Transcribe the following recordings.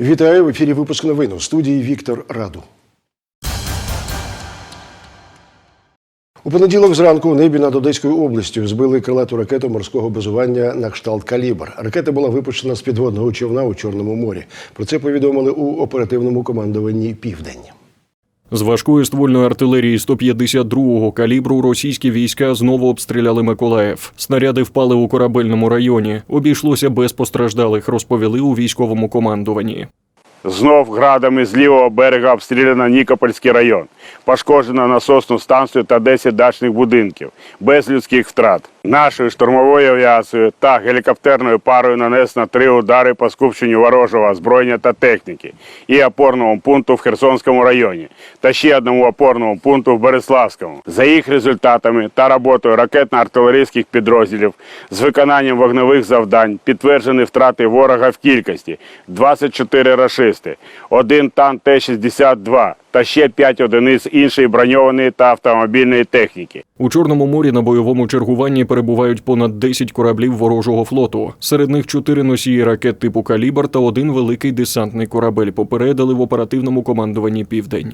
Вітаю в ефірі випуск новин у студії Віктор Раду. У понеділок зранку в небі над Одеською областю збили крилату ракету морського базування на кшталт «Калібр». Ракета була випущена з підводного човна у Чорному морі. Про це повідомили у оперативному командуванні Південь. З важкої ствольної артилерії 152-го калібру російські війська знову обстріляли Миколаїв. Снаряди впали у корабельному районі. Обійшлося без постраждалих, розповіли у військовому командуванні. Знов градами з лівого берега обстріляно Нікопольський район. Пошкоджено насосну станцію та 10 дачних будинків, без людських втрат. Нашою штурмовою авіацією та гелікоптерною парою нанесено три удари по скупченню ворожого озброєння та техніки і опорному пункту в Херсонському районі та ще одному опорному пункту в Береславському. За їх результатами та роботою ракетно-артилерійських підрозділів з виконанням вогневих завдань підтверджені втрати ворога в кількості 24 рашисти, один танк Т-62 та ще 5 одиниць іншої броньованої та автомобільної техніки. У Чорному морі на бойовому чергуванні перебувають понад 10 кораблів ворожого флоту. Серед них чотири носії ракет типу Калібр та один великий десантний корабель. Попередили в оперативному командуванні Південь.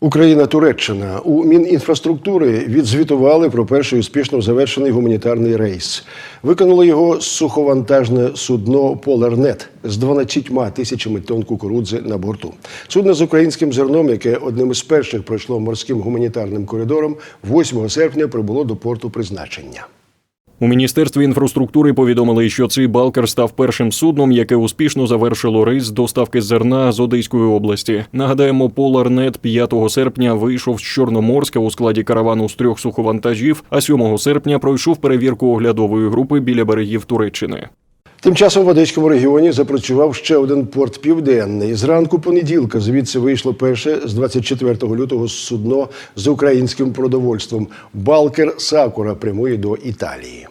Україна Туреччина у Мінінфраструктури відзвітували про перший успішно завершений гуманітарний рейс. Виконало його суховантажне судно Полернет з 12 тисячами тонн кукурудзи на борту. Судно з українським зерном, яке одним із перших пройшло морським гуманітарним коридором, 8 серпня прибуло до порту призначення. У міністерстві інфраструктури повідомили, що цей балкер став першим судном, яке успішно завершило рейс доставки зерна з Одеської області. Нагадаємо, Поларнет 5 серпня вийшов з Чорноморська у складі каравану з трьох суховантажів, а 7 серпня пройшов перевірку оглядової групи біля берегів Туреччини. Тим часом в Одеському регіоні запрацював ще один порт південний. Зранку понеділка звідси вийшло перше з 24 лютого судно з українським продовольством. Балкер Сакура прямує до Італії.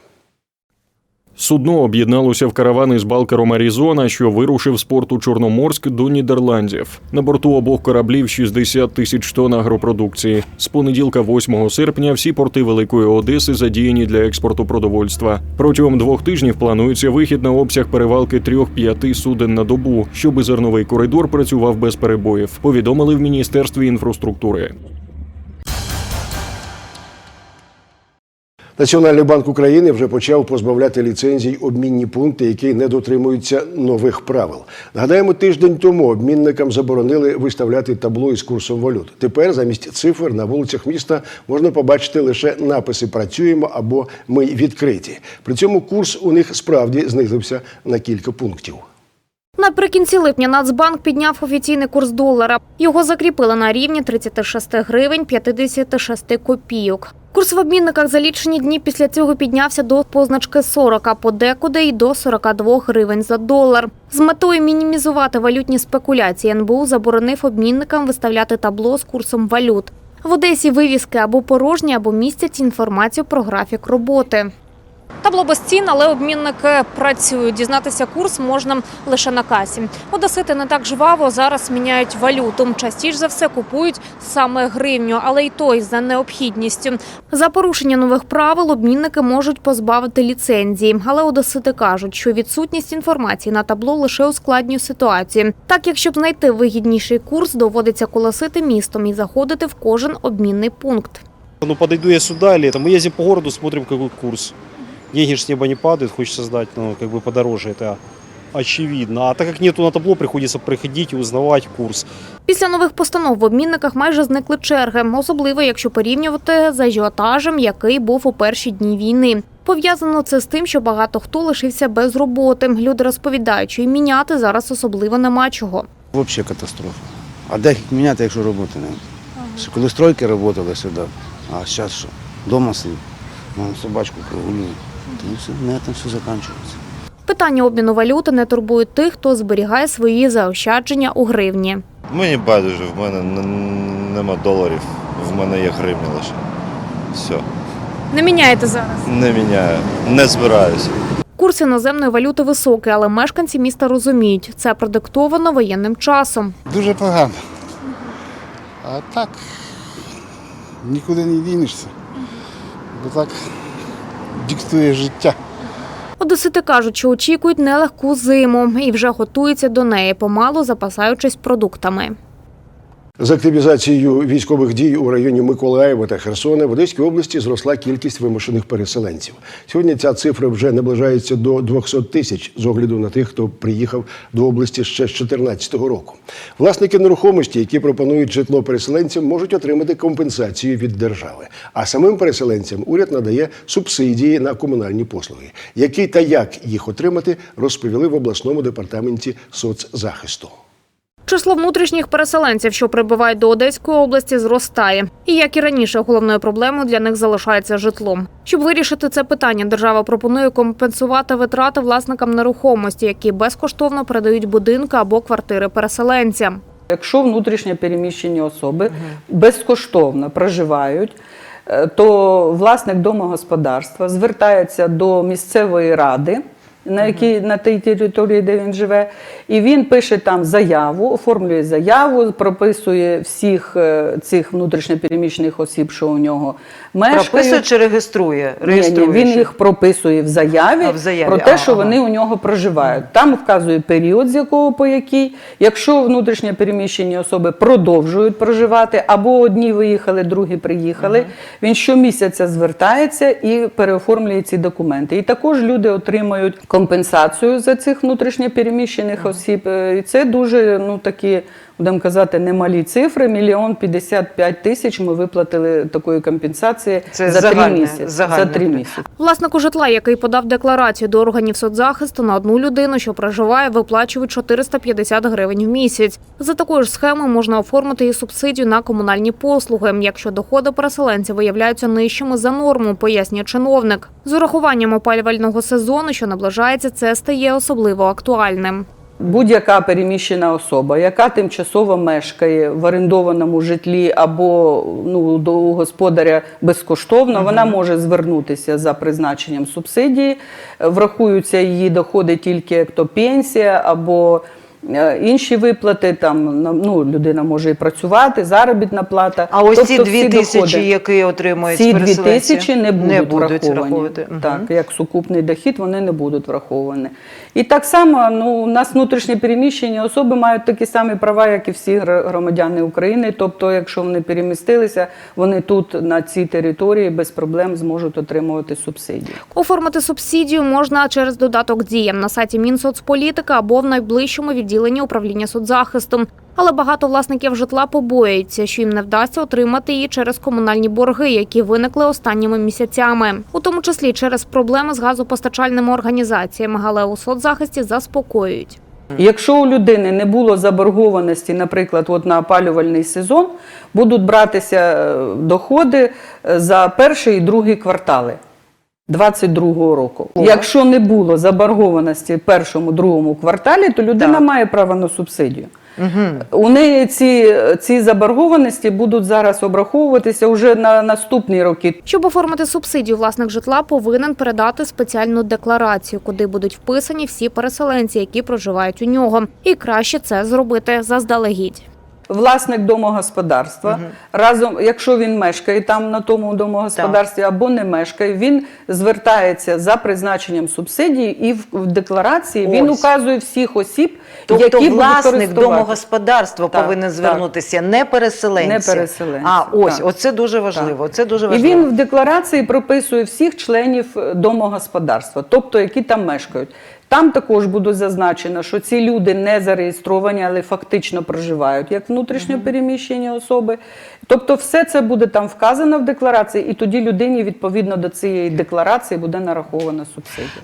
Судно об'єдналося в караван із балкером Арізона, що вирушив з порту Чорноморськ до Нідерландів. На борту обох кораблів 60 тисяч тонн агропродукції. З понеділка, 8 серпня, всі порти Великої Одеси задіяні для експорту продовольства. Протягом двох тижнів планується вихід на обсяг перевалки трьох-п'яти суден на добу, щоб зерновий коридор працював без перебоїв. Повідомили в міністерстві інфраструктури. Національний банк України вже почав позбавляти ліцензій обмінні пункти, які не дотримуються нових правил. Нагадаємо, тиждень тому обмінникам заборонили виставляти табло із курсом валют. Тепер замість цифр на вулицях міста можна побачити лише написи Працюємо або Ми відкриті. При цьому курс у них справді знизився на кілька пунктів. Наприкінці липня Нацбанк підняв офіційний курс долара. Його закріпили на рівні 36 гривень 56 копійок. Курс в обмінниках за лічені дні після цього піднявся до позначки 40, а подекуди й до 42 гривень за долар. З метою мінімізувати валютні спекуляції НБУ заборонив обмінникам виставляти табло з курсом валют. В Одесі вивіски або порожні, або містять інформацію про графік роботи. Табло без цін, але обмінники працюють. Дізнатися курс можна лише на касі. Одесити не так жваво зараз міняють валюту. Частіше за все купують саме гривню, але й той за необхідністю. За порушення нових правил обмінники можуть позбавити ліцензії. Але одесити кажуть, що відсутність інформації на табло лише ускладнює ситуацію. Так як щоб знайти вигідніший курс, доводиться колосити містом і заходити в кожен обмінний пункт. Ну, подойду я сюда это мы ездим по городу, смотрим, какой курс. Деньги же с неба не падают, хочется сдать, ну, как бы подороже, это очевидно. А так как нету на табло, приходится приходить и узнавать курс. Після нових постанов в обмінниках майже зникли черги, особливо якщо порівнювати з ажіотажем, який був у перші дні війни. Пов'язано це з тим, що багато хто лишився без роботи. Люди розповідають, що і міняти зараз особливо нема чого. Взагалі катастрофа. А де їх міняти, якщо роботи немає? Ще Коли стройки працювали сюди, а зараз що? Дома ну, собачку прогулює. Тому все, на цьому все закінчується. Питання обміну валюти не турбують тих, хто зберігає свої заощадження у гривні. Мені байдуже, в мене нема доларів, в мене є гривні лише. Все. Не міняєте зараз. Не міняю, не збираюся. Курс іноземної валюти високий, але мешканці міста розуміють, це продиктовано воєнним часом. Дуже погано. А так нікуди не дінешся. Бо так диктує життя. Одесити кажуть, що очікують нелегку зиму і вже готуються до неї, помалу запасаючись продуктами. З активізацією військових дій у районі Миколаєва та Херсона в Одеській області зросла кількість вимушених переселенців. Сьогодні ця цифра вже наближається до 200 тисяч з огляду на тих, хто приїхав до області ще з 2014 року. Власники нерухомості, які пропонують житло переселенцям, можуть отримати компенсацію від держави. А самим переселенцям уряд надає субсидії на комунальні послуги. Які та як їх отримати, розповіли в обласному департаменті соцзахисту. Число внутрішніх переселенців, що прибувають до Одеської області, зростає. І як і раніше, головною проблемою для них залишається житло. Щоб вирішити це питання, держава пропонує компенсувати витрати власникам нерухомості, які безкоштовно передають будинки або квартири переселенцям. Якщо внутрішньо переміщені особи безкоштовно проживають, е, то власник домогосподарства звертається до місцевої ради, на якій на тій території, де він живе, і він пише там заяву, оформлює заяву, прописує всіх е, цих внутрішньопереміщених осіб, що у нього мешкають. Прописує чи реєструє? Ні, ні, він їх прописує в заяві, А, в заяві, про те, а, що ага. вони у нього проживають. Там вказує період, з якого по який. Якщо внутрішньо переміщені особи продовжують проживати, або одні виїхали, другі приїхали, він щомісяця звертається і переоформлює ці документи. І також люди отримують компенсацію за цих внутрішньо переміщених осіб. Е, І це дуже ну такі. Будемо казати, немалі цифри. Мільйон п'ятдесят п'ять тисяч ми виплатили такої компенсації Це за три місяці. загальне. За три місяці. Власнику житла, який подав декларацію до органів соцзахисту на одну людину, що проживає, виплачують 450 гривень в місяць. За такою ж схемою можна оформити і субсидію на комунальні послуги, якщо доходи переселенця виявляються нижчими за норму, пояснює чиновник. З урахуванням опалювального сезону, що наближається, це стає особливо актуальним. Будь-яка переміщена особа, яка тимчасово мешкає в орендованому житлі або ну, до господаря безкоштовно, вона може звернутися за призначенням субсидії. Врахуються її доходи тільки як то пенсія або е, інші виплати. Там ну, людина може і працювати, заробітна плата. А ось ці Тобто дві тисячі, які отримують Ці дві тисячі не будуть, не будуть враховані. враховувати. Так, Мгм. як сукупний дохід вони не будуть враховані. І так само ну, у нас внутрішні переміщені особи мають такі самі права, як і всі громадяни України. Тобто, якщо вони перемістилися, вони тут на цій території без проблем зможуть отримувати субсидії. Оформити субсидію можна через додаток «Дія» на сайті Мінсоцполітика або в найближчому відділенні управління соцзахисту. Але багато власників житла побоюються, що їм не вдасться отримати її через комунальні борги, які виникли останніми місяцями, у тому числі через проблеми з газопостачальними організаціями. Але у соцзахисті заспокоюють. Якщо у людини не було заборгованості, наприклад, от на опалювальний сезон, будуть братися е, доходи е, за перший і другий квартали 2022 року. Якщо не було заборгованості в першому другому кварталі, то людина Так. має право на субсидію. У неї ці, ці заборгованості будуть зараз обраховуватися вже на наступні роки. Щоб оформити субсидію, власник житла повинен передати спеціальну декларацію, куди будуть вписані всі переселенці, які проживають у нього. І краще це зробити заздалегідь. Власник домогосподарства разом, якщо він мешкає там на тому домогосподарстві або не мешкає, він звертається за призначенням субсидії і в, в декларації він указує всіх осіб, Тобто які власник домогосподарства Так, повинен так. звернутися, не переселенці. Не переселенці, А ось, так. оце дуже важливо. Це дуже І він в декларації прописує всіх членів е, домогосподарства, тобто які там мешкають. Там також буде зазначено, що ці люди не зареєстровані, але фактично проживають як внутрішньо переміщені особи. Тобто, все це буде там вказано в декларації, і тоді людині відповідно до цієї декларації буде нарахована субсидія.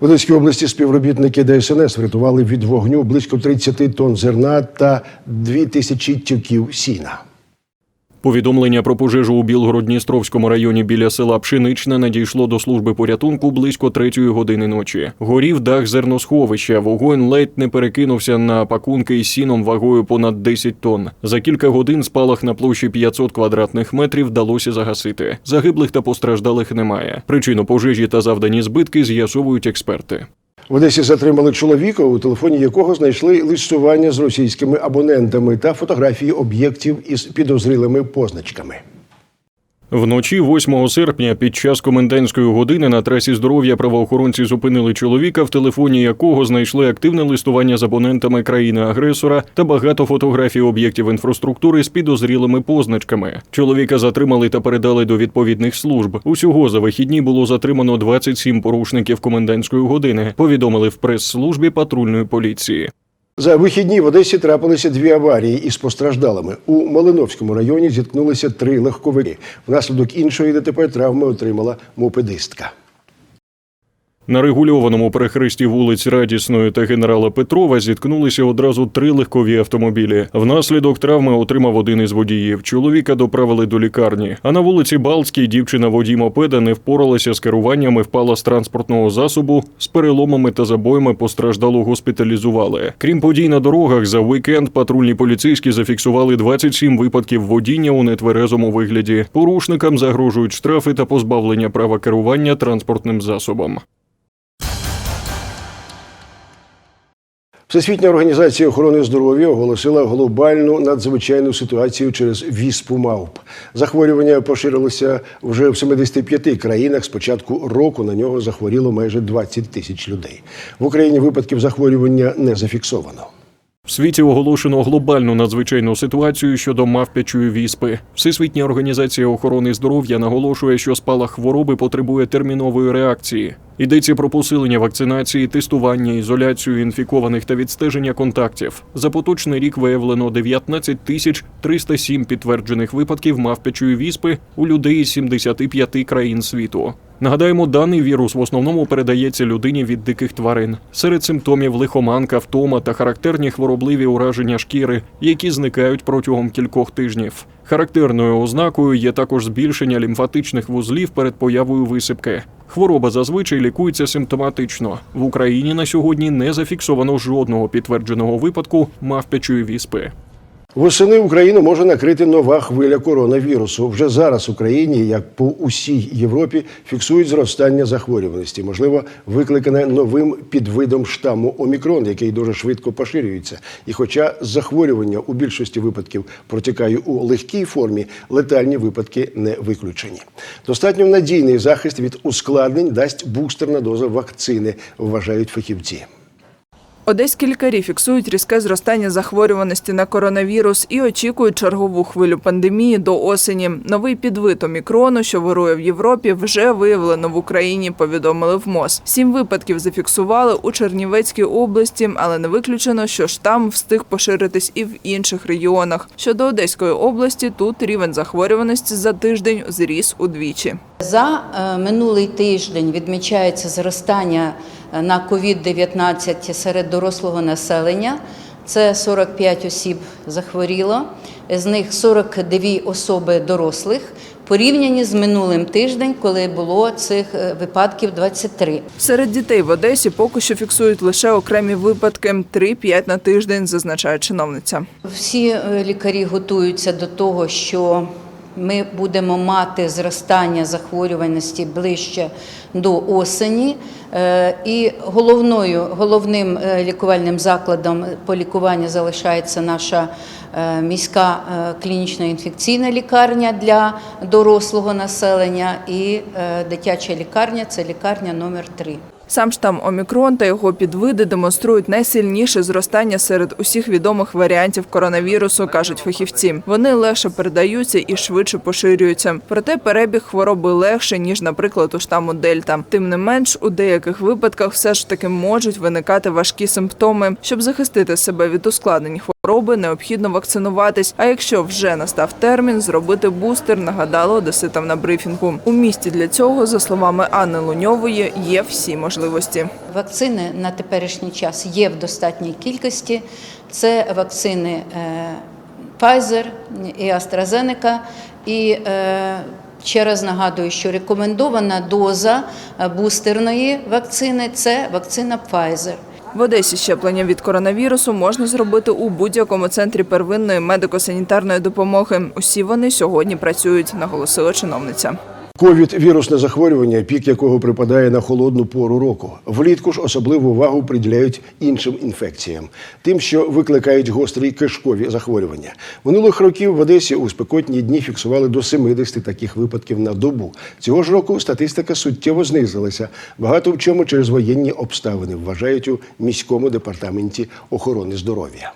В Одеській області співробітники ДСНС врятували від вогню близько 30 тонн зерна та 2 тисячі тюків сіна. Повідомлення про пожежу у Білгород-Дністровському районі біля села Пшеничне надійшло до служби порятунку близько третьої години ночі. Горів дах зерносховища. Вогонь ледь не перекинувся на пакунки із сіном вагою понад 10 тонн. За кілька годин спалах на площі 500 квадратних метрів вдалося загасити. Загиблих та постраждалих немає. Причину пожежі та завдані збитки з'ясовують експерти. В Одесі затримали чоловіка, у телефоні якого знайшли листування з російськими абонентами та фотографії об'єктів із підозрілими позначками. Вночі 8 серпня під час комендантської години на трасі здоров'я правоохоронці зупинили чоловіка, в телефоні якого знайшли активне листування з абонентами країни-агресора та багато фотографій об'єктів інфраструктури з підозрілими позначками. Чоловіка затримали та передали до відповідних служб. Усього за вихідні було затримано 27 порушників комендантської години. Повідомили в прес-службі патрульної поліції. За вихідні в Одесі трапилися дві аварії із постраждалими. У Малиновському районі зіткнулися три легковики. Внаслідок іншої ДТП травми отримала мопедистка. На регульованому перехресті вулиць Радісної та генерала Петрова зіткнулися одразу три легкові автомобілі. Внаслідок травми отримав один із водіїв. Чоловіка доправили до лікарні. А на вулиці Балтській дівчина водій мопеда не впоралася з керуванням і впала з транспортного засобу. З переломами та забоями постраждалу госпіталізували. Крім подій на дорогах, за вікенд патрульні поліцейські зафіксували 27 випадків водіння у нетверезому вигляді. Порушникам загрожують штрафи та позбавлення права керування транспортним засобом. Всесвітня організація охорони здоров'я оголосила глобальну надзвичайну ситуацію через віспу мавп. Захворювання поширилося вже в 75 країнах. З початку року на нього захворіло майже 20 тисяч людей. В Україні випадків захворювання не зафіксовано. В світі оголошено глобальну надзвичайну ситуацію щодо мавпячої віспи. Всесвітня організація охорони здоров'я наголошує, що спалах хвороби потребує термінової реакції. Йдеться про посилення вакцинації, тестування, ізоляцію інфікованих та відстеження контактів. За поточний рік виявлено 19 тисяч 307 підтверджених випадків мавпячої віспи у людей із 75 країн світу. Нагадаємо, даний вірус в основному передається людині від диких тварин. Серед симптомів лихоманка, втома та характерні хворобливі ураження шкіри, які зникають протягом кількох тижнів. Характерною ознакою є також збільшення лімфатичних вузлів перед появою висипки. Хвороба зазвичай лікується симптоматично. В Україні на сьогодні не зафіксовано жодного підтвердженого випадку мавпячої віспи. Восени Україну може накрити нова хвиля коронавірусу. Вже зараз в Україні, як по усій Європі, фіксують зростання захворюваності, можливо, викликане новим підвидом штаму Омікрон, який дуже швидко поширюється. І хоча захворювання у більшості випадків протікає у легкій формі, летальні випадки не виключені. Достатньо надійний захист від ускладнень дасть бустерна доза вакцини, вважають фахівці. Одеські лікарі фіксують різке зростання захворюваності на коронавірус і очікують чергову хвилю пандемії до осені. Новий підвид омікрону, що вирує в Європі, вже виявлено в Україні. Повідомили в МОЗ. Сім випадків зафіксували у Чернівецькій області, але не виключено, що штам встиг поширитись і в інших регіонах. Щодо Одеської області, тут рівень захворюваності за тиждень зріс удвічі. За е, минулий тиждень відмічається зростання е, на COVID-19 серед дорослого населення. Це 45 осіб захворіло, з них 42 особи дорослих, порівняні з минулим тиждень, коли було цих е, випадків 23. Серед дітей в Одесі поки що фіксують лише окремі випадки 3-5 на тиждень, зазначає чиновниця. Всі лікарі готуються до того, що ми будемо мати зростання захворюваності ближче до осені. Е, І головною, головним е, лікувальним закладом по лікуванню залишається наша е, міська клінічна інфекційна лікарня для дорослого населення і дитяча лікарня це лікарня номер 3. Сам штам Омікрон та його підвиди демонструють найсильніше зростання серед усіх відомих варіантів коронавірусу, кажуть фахівці. Вони легше передаються і швидше поширюються. Проте перебіг хвороби легше ніж, наприклад, у штаму Дельта. Тим не менш, у деяких випадках все ж таки можуть виникати важкі симптоми. Щоб захистити себе від ускладнень хвороби, необхідно вакцинуватись. А якщо вже настав термін, зробити бустер, нагадали одеситам на брифінгу. У місті для цього, за словами Анни Луньової, є всі можливості. Вакцини на теперішній час є в достатній кількості. Це вакцини е, Pfizer і AstraZeneca. І е, ще раз нагадую, що рекомендована доза е, бустерної вакцини це вакцина Pfizer. В Одесі щеплення від коронавірусу можна зробити у будь-якому центрі первинної медико-санітарної допомоги. Усі вони сьогодні працюють, наголосила чиновниця. Ковід вірусне захворювання, пік якого припадає на холодну пору року. Влітку ж особливу увагу приділяють іншим інфекціям, тим, що викликають гострі кишкові захворювання. Минулих років в Одесі у спекотні дні фіксували до 70 таких випадків на добу. Цього ж року статистика суттєво знизилася. Багато в чому через воєнні обставини вважають у міському департаменті охорони здоров'я.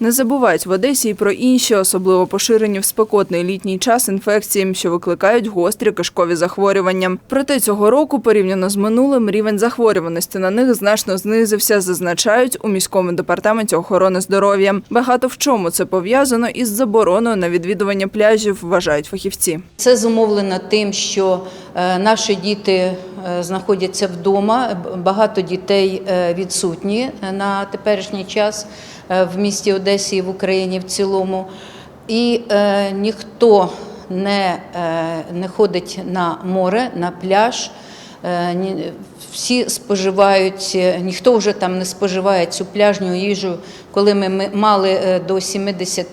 Не забувають в Одесі і про інші, особливо поширені в спекотний літній час інфекції, що викликають гострі кишкові захворювання. Проте цього року, порівняно з минулим, рівень захворюваності на них значно знизився, зазначають у міському департаменті охорони здоров'я. Багато в чому це пов'язано із забороною на відвідування пляжів, вважають фахівці. Це зумовлено тим, що е, наші діти е, знаходяться вдома. Багато дітей е, відсутні на теперішній час в місті Одесі і в Україні в цілому. І е, ніхто не, е, не ходить на море, на пляж. Е, Всі споживають, е, ніхто вже там не споживає цю пляжню їжу, коли ми ми мали е, до 70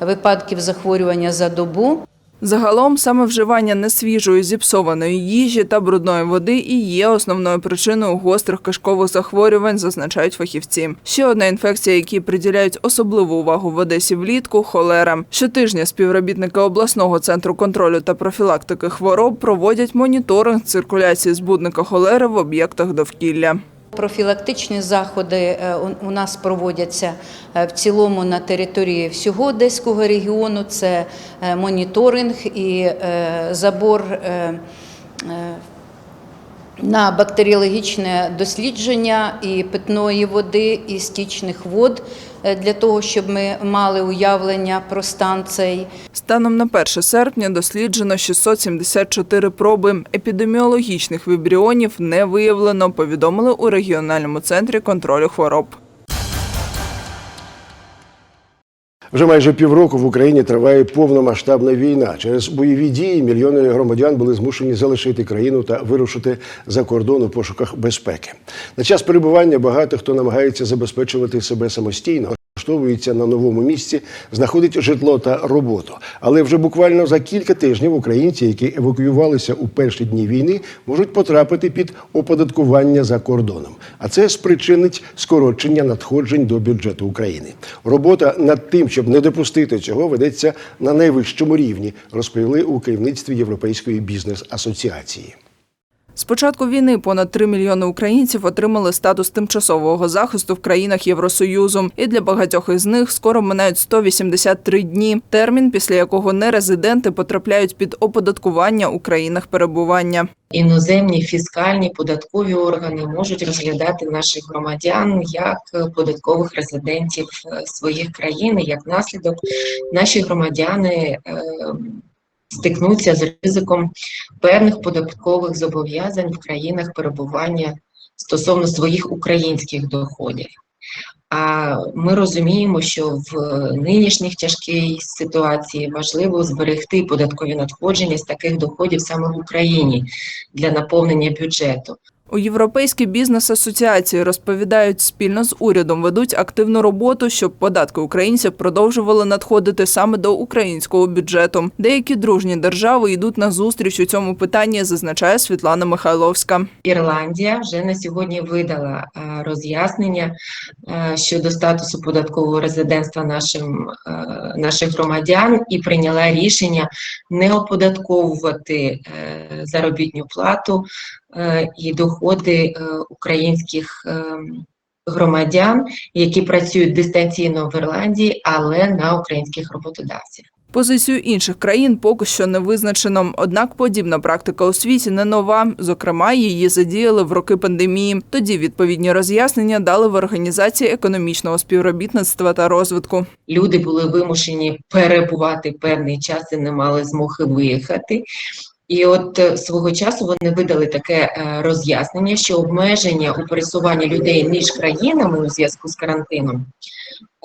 випадків захворювання за добу. Загалом саме вживання несвіжої зіпсованої їжі та брудної води і є основною причиною гострих кишкових захворювань, зазначають фахівці. Ще одна інфекція, якій приділяють особливу увагу в Одесі влітку холера. Щотижня співробітники обласного центру контролю та профілактики хвороб проводять моніторинг циркуляції збудника холери в об'єктах довкілля. Профілактичні заходи е, у- нас проводяться е, в цілому на території всього Одеського регіону. Це е, моніторинг і забор на бактеріологічне дослідження і питної води, і стічних вод е, для того, щоб ми мали уявлення про стан цей. Станом на 1 серпня досліджено 674 проби. Епідеміологічних вібріонів не виявлено, повідомили у регіональному центрі контролю хвороб. Вже майже півроку в Україні триває повномасштабна війна. Через бойові дії мільйони громадян були змушені залишити країну та вирушити за кордон у пошуках безпеки. На час перебування багато хто намагається забезпечувати себе самостійно. Влаштовується на новому місці, знаходить житло та роботу. Але вже буквально за кілька тижнів українці, які евакуювалися у перші дні війни, можуть потрапити під оподаткування за кордоном. А це спричинить скорочення надходжень до бюджету України. Робота над тим, щоб не допустити цього, ведеться на найвищому рівні, розповіли у керівництві Європейської бізнес-асоціації. З початку війни понад 3 мільйони українців отримали статус тимчасового захисту в країнах Євросоюзу. І для багатьох із них скоро минають 183 дні. Термін, після якого нерезиденти потрапляють під оподаткування у країнах перебування. іноземні фіскальні податкові органи можуть розглядати наших громадян як е, податкових резидентів е, своїх країн. Як наслідок, наші громадяни е, стикнуться з ризиком певних податкових зобов'язань в країнах перебування стосовно своїх українських доходів. А ми розуміємо, що в нинішніх тяжкій ситуації важливо зберегти податкові надходження з таких доходів саме в Україні для наповнення бюджету. У Європейській бізнес-асоціації розповідають, спільно з урядом ведуть активну роботу, щоб податки українців продовжували надходити саме до українського бюджету. Деякі дружні держави йдуть на зустріч у цьому питанні, зазначає Світлана Михайловська. Ірландія вже на сьогодні видала е, роз'яснення е, щодо статусу податкового резидентства нашим, е, наших громадян і прийняла рішення не оподатковувати заробітну плату і доходи е, українських е, громадян, які працюють дистанційно в Ірландії, але на українських роботодавців. Позицію інших країн поки що не визначено. Однак подібна практика у світі не нова. Зокрема, її задіяли в роки пандемії. Тоді відповідні роз'яснення дали в організації економічного співробітництва та розвитку. люди були вимушені перебувати певний час і не мали змоги виїхати. І от е, свого часу вони видали таке е, роз'яснення, що обмеження у пересуванні людей між країнами у зв'язку з карантином,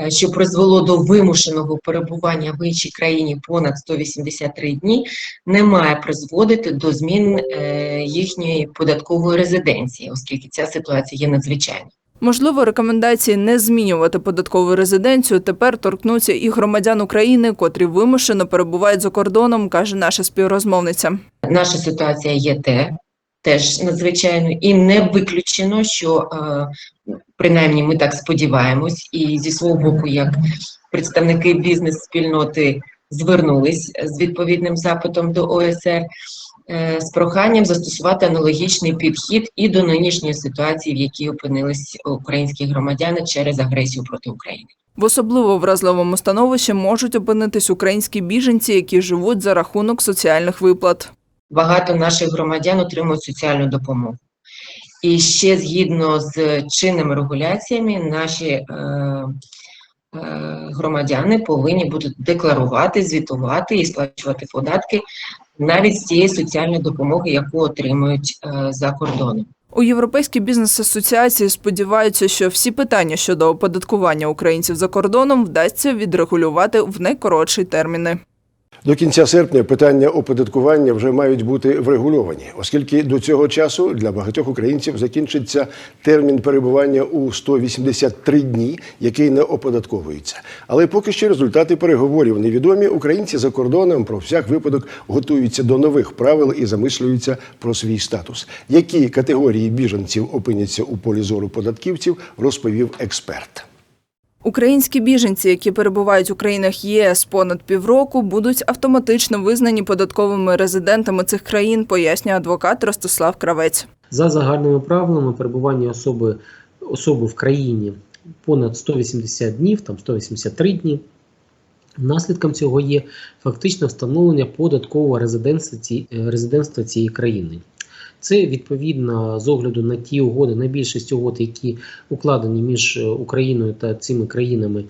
е, що призвело до вимушеного перебування в іншій країні понад 183 дні, не має призводити до змін їхньої податкової резиденції, оскільки ця ситуація є надзвичайною. Можливо, рекомендації не змінювати податкову резиденцію тепер торкнуться і громадян України, котрі вимушено перебувають за кордоном, каже наша співрозмовниця. Наша ситуація є те, теж надзвичайно, і не виключено, що е, принаймні ми так сподіваємось, і зі свого боку, як представники бізнес-спільноти звернулись з відповідним запитом до ОСР з проханням застосувати аналогічний підхід і до нинішньої ситуації, в якій опинились українські громадяни через агресію проти України. В особливо вразливому становищі можуть опинитись українські біженці, які живуть за рахунок соціальних виплат. Багато наших громадян отримують соціальну допомогу. І ще згідно з чинними регуляціями, наші е, е, громадяни повинні будуть декларувати, звітувати і сплачувати податки навіть з цієї соціальної допомоги, яку отримують е, за кордоном. У Європейській бізнес-асоціації сподіваються, що всі питання щодо оподаткування українців за кордоном вдасться відрегулювати в найкоротші терміни. До кінця серпня питання оподаткування вже мають бути врегульовані, оскільки до цього часу для багатьох українців закінчиться термін перебування у 183 дні, який не оподатковується. Але поки що результати переговорів невідомі. Українці за кордоном про всяк випадок готуються до нових правил і замислюються про свій статус. Які категорії біженців опиняться у полі зору податківців, розповів експерт. Українські біженці, які перебувають у країнах ЄС понад півроку, будуть автоматично визнані податковими резидентами цих країн, пояснює адвокат Ростислав Кравець. За загальними правилами перебування особи, особи в країні понад 180 днів, там 183 дні. Наслідком цього є фактично встановлення податкового резидентства, ці- резидентства цієї країни. Це відповідно з огляду на ті угоди, на більшість угод, які укладені між е, Україною та цими країнами,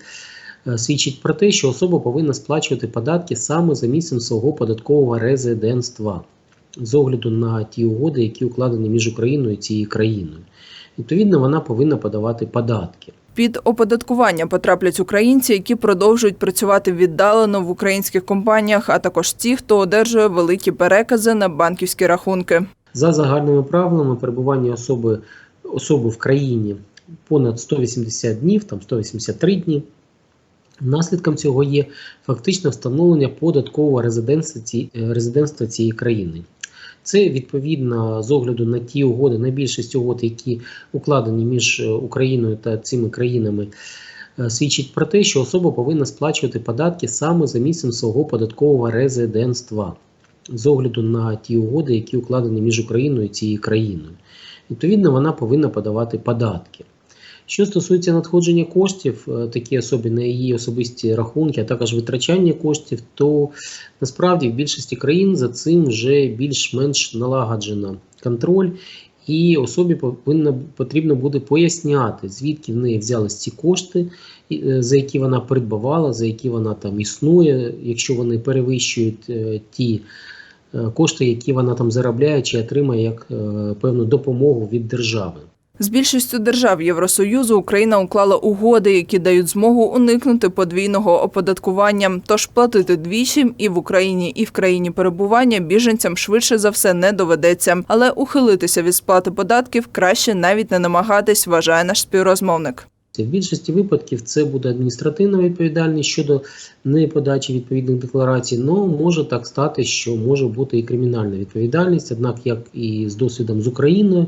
е, свідчить про те, що особа повинна сплачувати податки саме за місцем свого податкового резидентства з огляду на ті угоди, які укладені між Україною і цією країною. Відповідно, вона повинна подавати податки. Під оподаткування потраплять українці, які продовжують працювати віддалено в українських компаніях, а також ті, хто одержує великі перекази на банківські рахунки. За загальними правилами перебування особи, особи в країні понад 180 днів, там 183 дні. Наслідком цього є фактично встановлення податкового е, резидентства цієї країни. Це відповідно з огляду на ті угоди, на більшість угод, які укладені між е, Україною та цими країнами, е, свідчить про те, що особа повинна сплачувати податки саме за місцем свого податкового резидентства з огляду на ті угоди, які укладені між Україною і цією країною. Відповідно, вона повинна подавати податки. Що стосується надходження коштів, е, такі особі на її особисті рахунки, а також витрачання коштів, то насправді в більшості країн за цим вже більш-менш налагоджено контроль, і особі повинно потрібно буде поясняти, звідки в неї взялись ці кошти, е, за які вона придбавала, за які вона там існує, якщо вони перевищують е, ті е, кошти, які вона там заробляє чи отримає як певну допомогу від держави. З більшістю держав Євросоюзу Україна уклала угоди, які дають змогу уникнути подвійного оподаткування. Тож платити двічі і в Україні, і в країні перебування біженцям швидше за все не доведеться. Але ухилитися від сплати податків краще навіть не намагатись, вважає наш співрозмовник. В більшості випадків це буде адміністративна відповідальність щодо неподачі відповідних декларацій. але може так стати, що може бути і кримінальна відповідальність. Однак, як і з досвідом з Україною,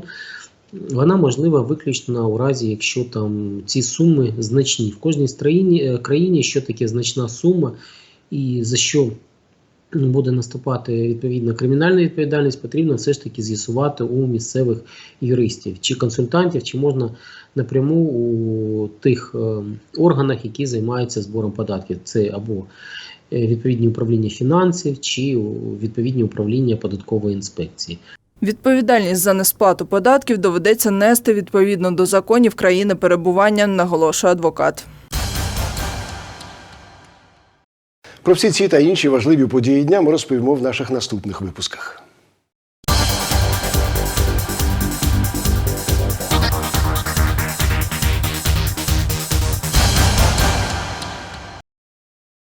вона можлива виключно у разі, якщо там ці суми значні. В кожній країні, е, країні що таке значна сума і за що буде наступати відповідна кримінальна відповідальність, потрібно все ж таки з'ясувати у місцевих юристів чи консультантів, чи можна напряму у тих е, органах, які займаються збором податків. Це або е, відповідні управління фінансів, чи відповідні управління податкової інспекції. Відповідальність за несплату податків доведеться нести відповідно до законів країни перебування, наголошує адвокат. Про всі ці та інші важливі події дня ми розповімо в наших наступних випусках.